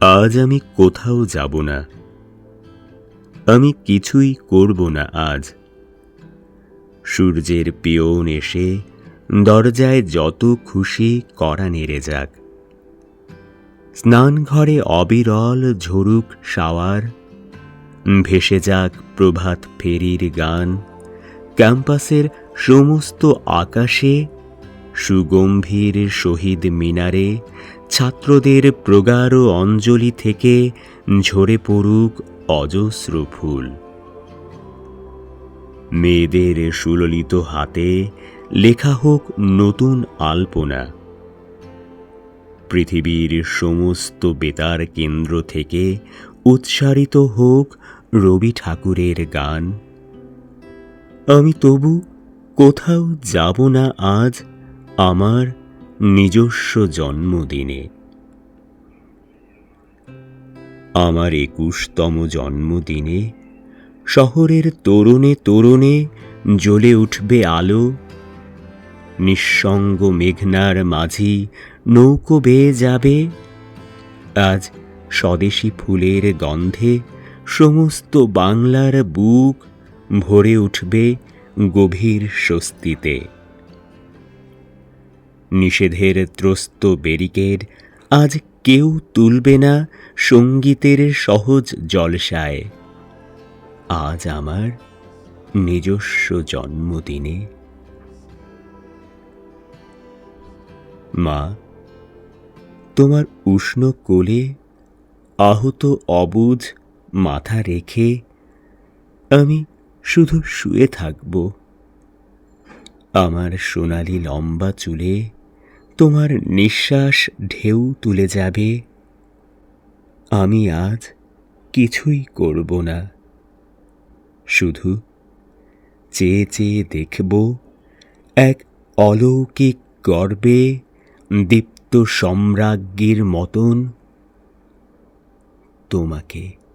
আজ আমি কোথাও যাব না। আমি কিছুই করব না আজ। সূর্যের পিয়ন এসে দরজায় যত খুশি করা নেড়ে যাক। স্নান ঘরে অবিরল ঝরুক শাওয়ার। ভেসে যাক প্রভাত ফেরির গান। ক্যাম্পাসের সমস্ত আকাশে সুগম্ভীর শহীদ মিনারে ছাত্রদের প্রগাঢ় অঞ্জলি থেকে ঝরে পড়ুক অজস্র ফুল। মেয়েদের সুললিত হাতে লেখা হোক নতুন আলপনা। পৃথিবীর সমস্ত বেতার কেন্দ্র থেকে উৎসারিত হোক রবি ঠাকুরের গান। আমি তবু কোথাও যাব না আজ আমার নিজস্ব জন্মদিনে। আমার একুশতম জন্মদিনে শহরের তরুণে তরুণে জ্বলে উঠবে আলো। নিঃসঙ্গ মেঘনার মাঝি নৌকো বেয়ে যাবে। আজ স্বদেশী ফুলের গন্ধে সমস্ত বাংলার বুক ভরে উঠবে গভীর স্বস্তিতে। নিষেধের ত্রস্ত ব্যারিকেড আজ কেউ তুলবে না সঙ্গীতের সহজ জলসায়। আজ আমার নিজস্ব জন্মদিনে। মা, তোমার উষ্ণ কোলে আহত অবুঝ মাথা রেখে আমি শুধু শুয়ে থাকব। আমার সোনালি লম্বা চুলে তোমার নিঃশ্বাস ঢেউ তুলে যাবে। আমি আজ কিছুই করব না। শুধু চেয়ে চেয়ে দেখব এক অলৌকিক গর্বে দীপ্ত সম্রাজ্ঞীর মতন তোমাকে।